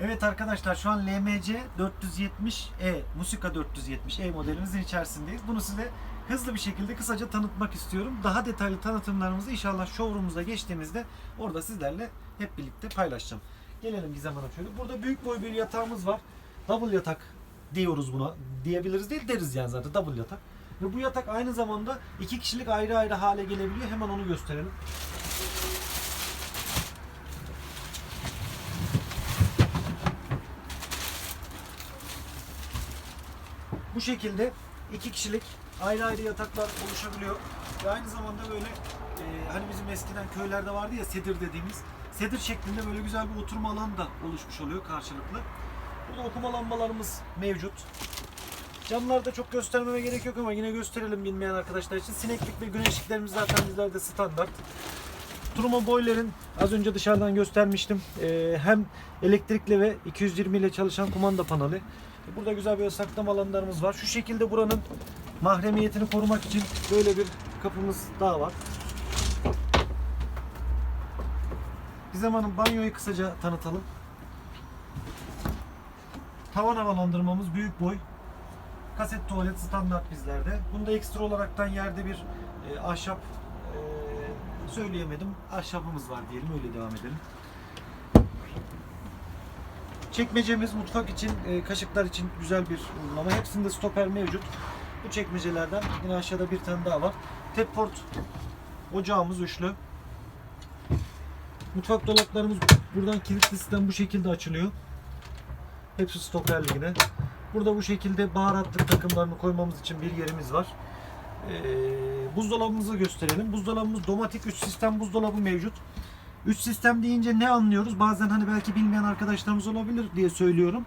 Evet arkadaşlar şu an LMC 470E, Musika 470E modelimizin içerisindeyiz. Bunu size hızlı bir şekilde kısaca tanıtmak istiyorum. Daha detaylı tanıtımlarımızı inşallah showroom'umuza geçtiğimizde orada sizlerle hep birlikte paylaşacağım. Gelelim Gizem Hanım şöyle. Burada büyük boy bir yatağımız var. Double yatak diyoruz buna. Diyebiliriz değil deriz yani zaten double yatak. Ve bu yatak aynı zamanda iki kişilik ayrı ayrı hale gelebiliyor. Hemen onu gösterelim. Bu şekilde iki kişilik ayrı ayrı yataklar oluşabiliyor. Ve aynı zamanda böyle e, hani bizim eskiden köylerde vardı ya sedir dediğimiz sedir şeklinde böyle güzel bir oturma alanı da oluşmuş oluyor karşılıklı. Burada okuma lambalarımız mevcut. Camları da çok göstermeme gerek yok ama yine gösterelim bilmeyen arkadaşlar için. Sineklik ve güneşliklerimiz zaten bizlerde standart. Turuma boiler'in az önce dışarıdan göstermiştim. Ee, hem elektrikli ve 220 ile çalışan kumanda paneli. Burada güzel bir saklama alanlarımız var. Şu şekilde buranın mahremiyetini korumak için böyle bir kapımız daha var. Bir zamanın banyoyu kısaca tanıtalım. Tavan havalandırmamız büyük boy. Kaset tuvalet standart bizlerde. Bunda ekstra olaraktan yerde bir e, ahşap e, söyleyemedim. Ahşabımız var diyelim öyle devam edelim. Çekmecemiz mutfak için, e, kaşıklar için güzel bir uygulama. Hepsinde stoper mevcut. Bu çekmecelerden yine aşağıda bir tane daha var. Tepport ocağımız üçlü. Mutfak dolaplarımız buradan kilitli sistem bu şekilde açılıyor. Hepsi stoperli yine. Burada bu şekilde baharatlık takımlarını koymamız için bir yerimiz var. Ee, buzdolabımızı gösterelim. Buzdolabımız domatik 3 sistem buzdolabı mevcut. 3 sistem deyince ne anlıyoruz? Bazen hani belki bilmeyen arkadaşlarımız olabilir diye söylüyorum.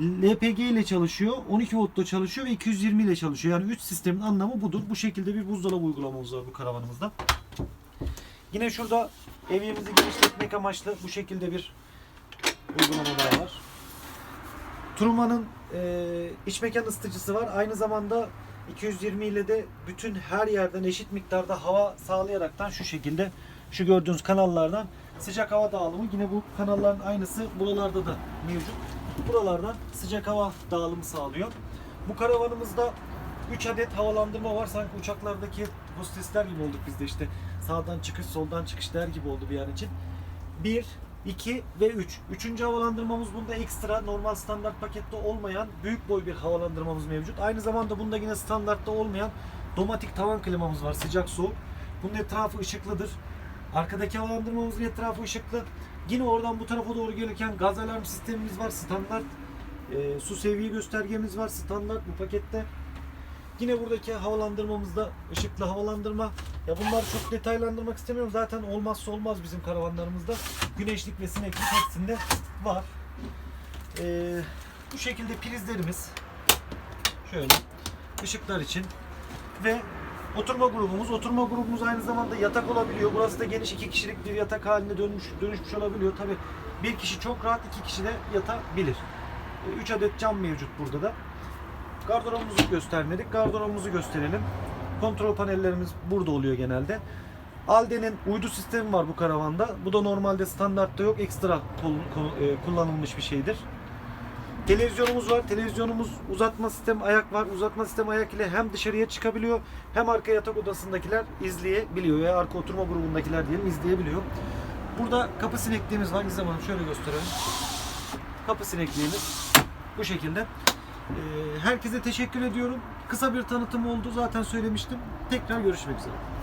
LPG ile çalışıyor, 12 voltla çalışıyor ve 220 ile çalışıyor. Yani 3 sistemin anlamı budur. Bu şekilde bir buzdolabı uygulamamız var bu karavanımızda. Yine şurada evimizi genişletmek amaçlı bu şekilde bir uygulama var. Truma'nın e, iç mekan ısıtıcısı var. Aynı zamanda 220 ile de bütün her yerden eşit miktarda hava sağlayaraktan şu şekilde şu gördüğünüz kanallardan sıcak hava dağılımı yine bu kanalların aynısı buralarda da mevcut. Buralardan sıcak hava dağılımı sağlıyor. Bu karavanımızda 3 adet havalandırma var. Sanki uçaklardaki hostesler gibi olduk biz de işte. Sağdan çıkış, soldan çıkış der gibi oldu bir an için. 1, 2 ve 3. Üçüncü havalandırmamız bunda ekstra normal standart pakette olmayan büyük boy bir havalandırmamız mevcut. Aynı zamanda bunda yine standartta olmayan domatik tavan klimamız var sıcak soğuk. Bunun etrafı ışıklıdır. Arkadaki havalandırmamızın etrafı ışıklı. Yine oradan bu tarafa doğru gelirken gaz alarm sistemimiz var standart. Ee, su seviye göstergemiz var standart bu pakette. Yine buradaki havalandırmamızda ışıklı havalandırma. Ya bunları çok detaylandırmak istemiyorum. Zaten olmazsa olmaz bizim karavanlarımızda. Güneşlik ve sineklik hepsinde var. Ee, bu şekilde prizlerimiz. Şöyle. ışıklar için. Ve oturma grubumuz. Oturma grubumuz aynı zamanda yatak olabiliyor. Burası da geniş iki kişilik bir yatak halinde dönmüş, dönüşmüş olabiliyor. Tabi bir kişi çok rahat, iki kişi de yatabilir. 3 adet cam mevcut burada da. Gardırobumuzu göstermedik. Gardırobumuzu gösterelim. Kontrol panellerimiz burada oluyor genelde. Alde'nin uydu sistemi var bu karavanda. Bu da normalde standartta yok. Ekstra e, kullanılmış bir şeydir. Televizyonumuz var. Televizyonumuz uzatma sistem ayak var. Uzatma sistem ayak ile hem dışarıya çıkabiliyor hem arka yatak odasındakiler izleyebiliyor. Ya arka oturma grubundakiler diyelim izleyebiliyor. Burada kapı sinekliğimiz var. Bir zaman şöyle gösterelim. Kapı sinekliğimiz bu şekilde. Ee, Herkese teşekkür ediyorum. Kısa bir tanıtım oldu. Zaten söylemiştim. Tekrar görüşmek üzere.